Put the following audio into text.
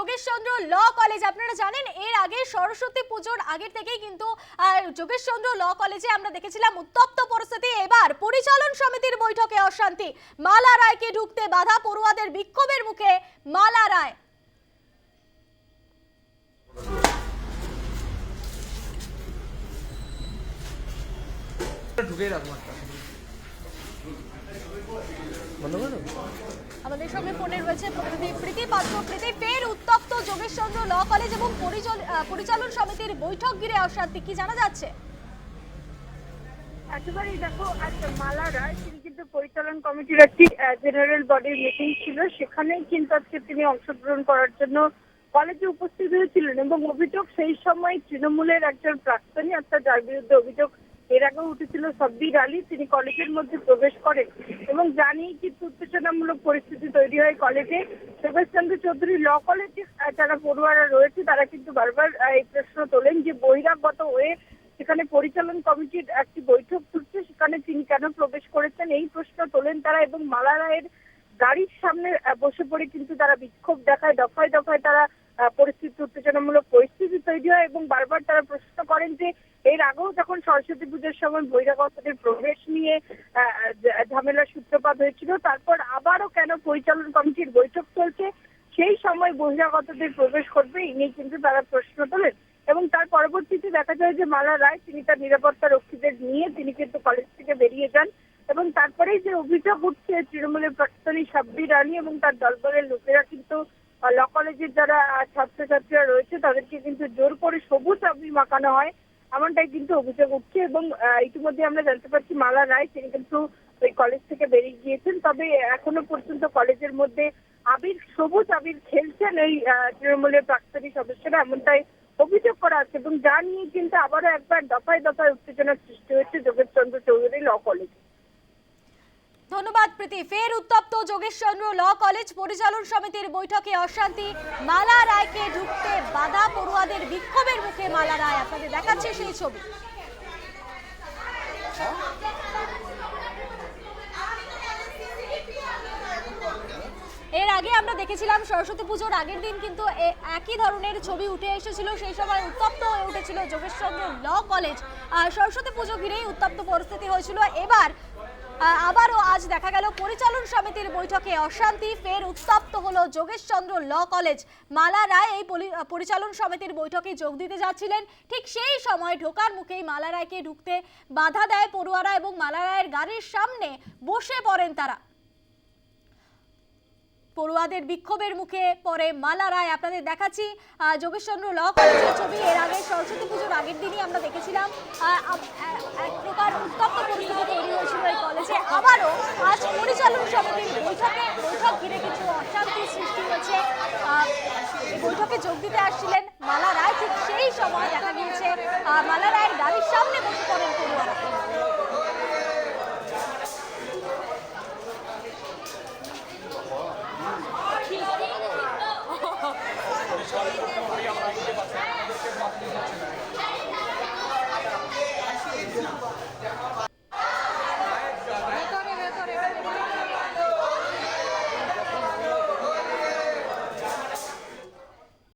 Jogeshchandra law college. আপনারা জানেন, এর আগে সরস্বতী পুজোর আগের থেকেই কিন্তু যোগেশচন্দ্র ল কলেজে আমরা দেখেছিলাম উত্তপ্ত পরিস্থিতি। এবার পরিচালন সমিতির বৈঠকে অশান্তি। মালা রায়কে ঢুকতে বাধা, পড়ুয়াদের বিক্ষোভের মুখে মালা রায়। ঢুকে রাখব একটা বন্ধ করো আমাদের সঙ্গে ফোনে রয়েছে প্রীতি পাত্র প্রীতি, ফের উত্তপ্ত যোগেশচন্দ্র ল কলেজ এবং পরিচালন সমিতির বৈঠক ঘিরে কি জানা যাচ্ছে? একেবারেই দেখো, আজ মালা রায় তিনি কিন্তু পরিচালন কমিটির একটি জেনারেল বডির মিটিং ছিল। সেখানেই কিন্তু আজকে তিনি অংশগ্রহণ করার জন্য কলেজে উপস্থিত হয়েছিলেন এবং অভিযোগ সেই সময় তৃণমূলের একজন প্রাক্তনী, অর্থাৎ যার বিরুদ্ধে অভিযোগ এর আগে উঠেছিল সব্বির আলী তিনি কলেজের মধ্যে প্রবেশ করেন এবং জানিয়ে কিন্তু উত্তেজনামূলক পরিস্থিতি তৈরি হয় কলেজে যোগেশচন্দ্র চৌধুরী ল কলেজে যারা পড়ুয়ারা রয়েছে, তারা কিন্তু বারবার এই প্রশ্ন তোলেন যে বহিরাগত হয়ে সেখানে পরিচালন কমিটির একটি বৈঠক চলছে সেখানে তিনি কেন প্রবেশ করেছেন এই প্রশ্ন তোলেন তারা এবং মালা রায়ের গাড়ির সামনে বসে পড়ে কিন্তু তারা বিক্ষোভ দেখায়, দফায় দফায় তারা পরিস্থিতি উত্তেজনামূলক পরিস্থিতি তৈরি হয় এবং বারবার তারা প্রশ্ন করেন যে, এর আগেও যখন সরস্বতী পুজোর সময় বহিরাগতদের প্রবেশ নিয়ে ঝামেলার সূত্রপাত হয়েছিল, তারপর আবারও কেন পরিচালন কমিটির বৈঠক চলছে, সেই সময় বহিরাগতদের প্রবেশ করবে, এই নিয়ে কিন্তু তারা প্রশ্ন তোলেন। এবং তার পরবর্তীতে দেখা যায় যে, মালা রায়, তিনি তার নিরাপত্তা রক্ষীদের নিয়ে তিনি কিন্তু কলেজ থেকে বেরিয়ে যান এবং তারপরেই যে অভিযোগ উঠছে, তৃণমূলের প্রাক্তনী সাব্বির রানী এবং তার দলবলের লোকেরা কিন্তু ল কলেজের যারা ছাত্রছাত্রীরা রয়েছে, তাদেরকে কিন্তু জোর করে সবুজ আবির মাখানো হয়, এমনটাই কিন্তু অভিযোগ উঠছে এবং ইতিমধ্যে আমরা জানতে পারছি মালা রায়, তিনি কিন্তু ওই কলেজ থেকে বেরিয়ে গিয়েছেন। তবে এখনও পর্যন্ত কলেজের মধ্যে আবির, সবুজ আবির খেলছেন এই তৃণমূলের প্রাক্তনী সদস্যরা, এমনটাই অভিযোগ করা আছে এবং যা নিয়ে কিন্তু আবারও একবার দফায় দফায় উত্তেজনার সৃষ্টি হয়েছে যোগেশচন্দ্র চৌধুরী ল কলেজে ধন্যবাদ, প্রীতি। ফের উত্তপ্ত যোগেশচন্দ্র ল কলেজ পরিচালন সমিতির বৈঠকে অশান্তি। মালা রায়কে ঢুকতে বাধা, পড়ুয়াদের বিক্ষোভের মুখে মালা রায়। আপনাদের দেখাচ্ছে সেই ছবি। এর আগে আমরা দেখেছিলাম সরস্বতী পুজোর আগের দিন কিন্তু একই ধরনের ছবি উঠে এসেছিল। সেই সময় উত্তপ্ত হয়ে উঠেছিল যোগেশচন্দ্র ল কলেজ। সরস্বতী পুজো ঘিরেই উত্তপ্ত পরিস্থিতি হয়েছিল। এবার আবারও আজ দেখা গেল পরিচালন সমিতির বৈঠকে অশান্তি, ফের উত্তপ্ত হলো যোগেশচন্দ্র ল কলেজ। মালা রায় এই পরিচালন সমিতির বৈঠকে যোগ দিতে যাচ্ছিলেন। ঠিক সেই সময় ঢোকার মুখেই মালা রায়কে ঢুকতে বাধা দেয় পড়ুয়ারা এবং মালা রায়ের গাড়ির সামনে বসে পড়েন তারা। পড়ুয়াদের বিক্ষোভের মুখে পরে মালা রায়। আপনাদের দেখাচ্ছি যোগেশচন্দ্র ল কলেজের ছবি, এর আগে সরস্বতী পুজোর আগের দিনই আমরা দেখেছিলাম। এক প্রকার উত্তপ্ত পরিস্থিতি তৈরি হয়েছিল এই কলেজে। আবারও আজ পরিচালন সমিতির বৈঠকে, বৈঠক ঘিরে কিছু অশান্তির সৃষ্টি হয়েছে। বৈঠকে যোগ দিতে আসছিলেন